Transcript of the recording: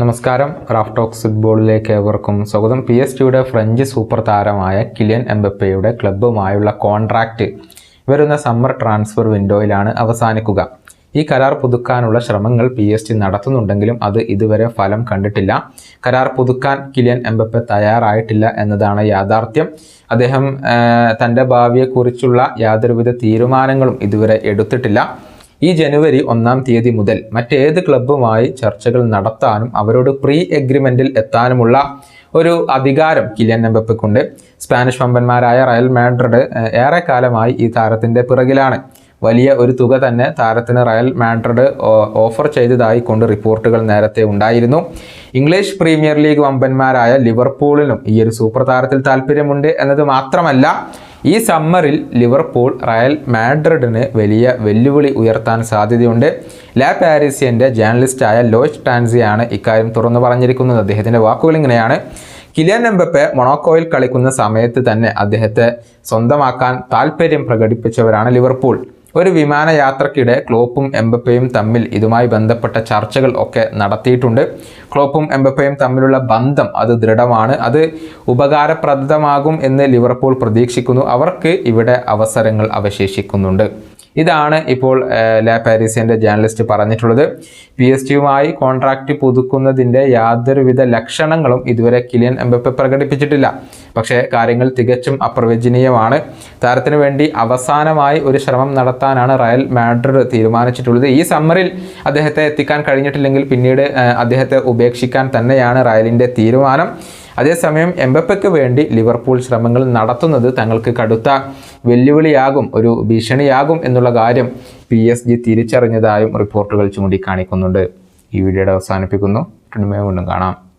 നമസ്കാരം. Raf talks ഫുട്ബോളിലേക്ക് ഏവർക്കും സ്വാഗതം. പി എസ് ടിയുടെ ഫ്രഞ്ച് സൂപ്പർ താരമായ കിലിയൻ എംബപ്പയുടെ ക്ലബ്ബുമായുള്ള കോൺട്രാക്റ്റ് വരുന്ന സമ്മർ ട്രാൻസ്ഫർ വിൻഡോയിലാണ് അവസാനിക്കുക. ഈ കരാർ പുതുക്കാനുള്ള ശ്രമങ്ങൾ പി എസ് ടി നടത്തുന്നുണ്ടെങ്കിലും അത് ഇതുവരെ ഫലം കണ്ടിട്ടില്ല. കരാർ പുതുക്കാൻ കിലിയൻ എംബപ്പെ തയ്യാറായിട്ടില്ല എന്നതാണ് യാഥാർത്ഥ്യം. അദ്ദേഹം തന്റെ ഭാവിയെക്കുറിച്ചുള്ള യാതൊരുവിധ തീരുമാനങ്ങളും ഇതുവരെ എടുത്തിട്ടില്ല. ഈ ജനുവരി ഒന്നാം തീയതി മുതൽ മറ്റേത് ക്ലബ്ബുമായി ചർച്ചകൾ നടത്താനും അവരോട് പ്രീ എഗ്രിമെന്റിൽ എത്താനുമുള്ള ഒരു അധികാരം കിലിയൻ എംബപ്പയ്ക്കുണ്ട് സ്പാനിഷ് വമ്പന്മാരായ റയൽ മാഡ്രിഡ് ഏറെക്കാലമായി ഈ താരത്തിന്റെ പിറകിലാണ്. വലിയ ഒരു തുക തന്നെ താരത്തിന് റയൽ മാഡ്രിഡ് ഓഫർ ചെയ്തതായി കൊണ്ട് റിപ്പോർട്ടുകൾ നേരത്തെ ഉണ്ടായിരുന്നു. ഇംഗ്ലീഷ് പ്രീമിയർ ലീഗ് വമ്പന്മാരായ ലിവർപൂളിനും ഈ ഒരു സൂപ്പർ താരത്തിൽ താല്പര്യമുണ്ട് എന്നത് മാത്രമല്ല ഈ സമ്മറിൽ ലിവർപൂൾ റയൽ മാഡ്രിഡിന് വലിയ വെല്ലുവിളി ഉയർത്താൻ സാധ്യതയുണ്ട്. ലാ പാരീസിയന്റെ ജേർണലിസ്റ്റായ ലോയ്സ് ടാൻസിയാണ് ഇക്കാര്യം തുറന്നു പറഞ്ഞിരിക്കുന്നത്. അദ്ദേഹത്തിന്റെ വാക്കുകൾ ഇങ്ങനെയാണ്. കിലിയൻ എംബപ്പെ മൊണോക്കോയിൽ കളിക്കുന്ന സമയത്ത് തന്നെ അദ്ദേഹത്തെ സ്വന്തമാക്കാൻ താല്പര്യം പ്രകടിപ്പിച്ചവരാണ് ലിവർപൂൾ. ഒരു വിമാനയാത്രക്കിടെ ക്ലോപ്പും എംബപ്പയും തമ്മിൽ ഇതുമായി ബന്ധപ്പെട്ട ചർച്ചകൾ ഒക്കെ നടത്തിയിട്ടുണ്ട്. ക്ലോപ്പും എംബപ്പയും തമ്മിലുള്ള ബന്ധം അത് ദൃഢമാണ്. അത് ഉപകാരപ്രദമാകും എന്ന് ലിവർപൂൾ പ്രതീക്ഷിക്കുന്നു. അവർക്ക് ഇവിടെ അവസരങ്ങൾ അവശേഷിക്കുന്നുണ്ട്. ഇതാണ് ഇപ്പോൾ ലാ പാരീസിന്റെ ജേർണലിസ്റ്റ് പറഞ്ഞിട്ടുള്ളത്. പി എസ് ടിയുമായി കോൺട്രാക്റ്റ് പുതുക്കുന്നതിന്റെ യാതൊരുവിധ ലക്ഷണങ്ങളും ഇതുവരെ കിലിയൻ എംബപ്പെ പ്രകടിപ്പിച്ചിട്ടില്ല. പക്ഷേ കാര്യങ്ങൾ തികച്ചും അപ്രവചനീയമാണ്. താരത്തിന് വേണ്ടി അവസാനമായി ഒരു ശ്രമം നടത്താനാണ് റയൽ മാഡ്രിഡ് തീരുമാനിച്ചിട്ടുള്ളത്. ഈ സമ്മറിൽ അദ്ദേഹത്തെ എത്തിക്കാൻ കഴിഞ്ഞിട്ടില്ലെങ്കിൽ പിന്നീട് അദ്ദേഹത്തെ ഉപേക്ഷിക്കാൻ തന്നെയാണ് റയലിന്റെ തീരുമാനം. അതേസമയം എംബപ്പയ്ക്ക് വേണ്ടി ലിവർപൂൾ ശ്രമങ്ങൾ നടത്തുന്നത് തങ്ങൾക്ക് കടുത്ത വെല്ലുവിളിയാകും ഒരു ഭീഷണിയാകും എന്നുള്ള കാര്യം പി എസ് ജി തിരിച്ചറിഞ്ഞതായും റിപ്പോർട്ടുകൾ ചൂണ്ടിക്കാണിക്കുന്നുണ്ട്. ഈ വീഡിയോയുടെ അവസാനിപ്പിക്കുന്നു. വീണ്ടും കാണാം.